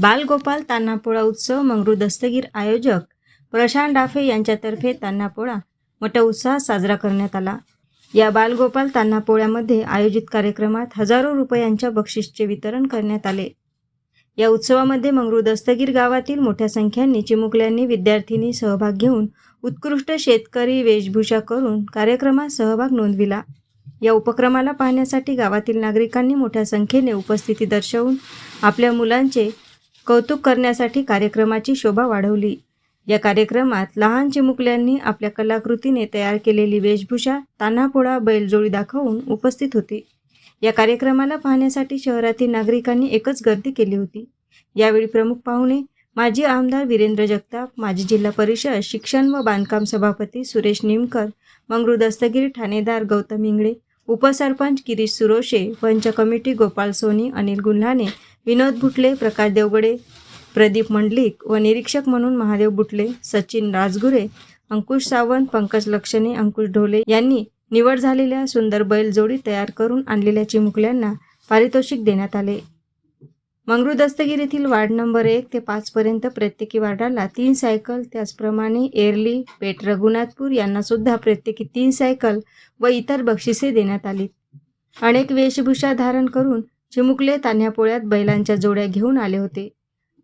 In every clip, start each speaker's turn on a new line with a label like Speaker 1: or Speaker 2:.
Speaker 1: बालगोपाल तान्हापोळा उत्सव मंगरू दस्तगीर आयोजक प्रशांत डाफे यांच्यातर्फे तान्हापोळा. मोठ्या उत्साहात साजरा करण्यात आला. या बालगोपाल तान्हापोळ्यामध्ये आयोजित कार्यक्रमात हजारो रुपयांच्या बक्षीसचे वितरण करण्यात आले. या उत्सवामध्ये मंगरू दस्तगीर गावातील मोठ्या संख्येने चिमुकल्यांनी विद्यार्थिनी सहभाग घेऊन उत्कृष्ट शेतकरी वेशभूषा करून कार्यक्रमात सहभाग नोंदविला. या उपक्रमाला पाहण्यासाठी गावातील नागरिकांनी मोठ्या संख्येने उपस्थिती दर्शवून आपल्या मुलांचे कौतुक करण्यासाठी कार्यक्रमाची शोभा वाढवली. या कार्यक्रमात लहान चिमुकल्यांनी आपल्या कलाकृतीने तयार केलेली वेशभूषा तान्हापोळा बैलजोडी दाखवून उपस्थित होती. या कार्यक्रमाला पाहण्यासाठी शहरातील नागरिकांनी एकच गर्दी केली होती. यावेळी प्रमुख पाहुणे माजी आमदार वीरेंद्र जगताप माजी जिल्हा परिषद शिक्षण व बांधकाम सभापती सुरेश निमकर मंगरू दस्तगीर ठाणेदार गौतम इंगळे उपसरपंच गिरीश सुरोशे पंच कमिटी गोपाल सोनी अनिल गुल्हाने विनोद भुटले प्रकाश देवगडे प्रदीप मंडलिक व निरीक्षक म्हणून महादेव बुटले सचिन राजगुरे अंकुश सावंत पंकज लक्षणे अंकुश ढोले यांनी निवड झालेल्या सुंदर बैल जोडी तयार करून आणलेल्या चिमुकल्यांना पारितोषिक देण्यात आले. मंगरू दस्तगीर येथील वार्ड नंबर एक ते पाचपर्यंत प्रत्येकी वार्डाला तीन सायकल त्याचप्रमाणे एरली पेट रघुनाथपूर यांना सुद्धा प्रत्येकी तीन सायकल व इतर बक्षिसे देण्यात आली. अनेक वेशभूषा धारण करून चिमुकले तान्ह्यापोळ्यात बैलांच्या जोड्या घेऊन आले होते.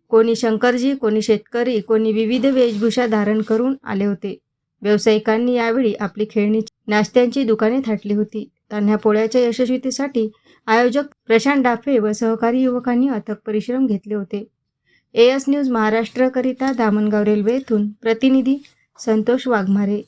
Speaker 1: कोणी शंकरजी कोणी शेतकरी कोणी विविध वेशभूषा धारण करून आले होते. व्यावसायिकांनी यावेळी आपली खेळणी नाश्त्यांची दुकाने थाटली होती. तान्ह्यापोळ्याच्या यशस्वीतेसाठी आयोजक प्रशांत डाफे व सहकारी युवकांनी अथक परिश्रम घेतले होते. एएस न्यूज महाराष्ट्रकरिता दामणगाव रेल्वे येथून प्रतिनिधी संतोष वाघमारे.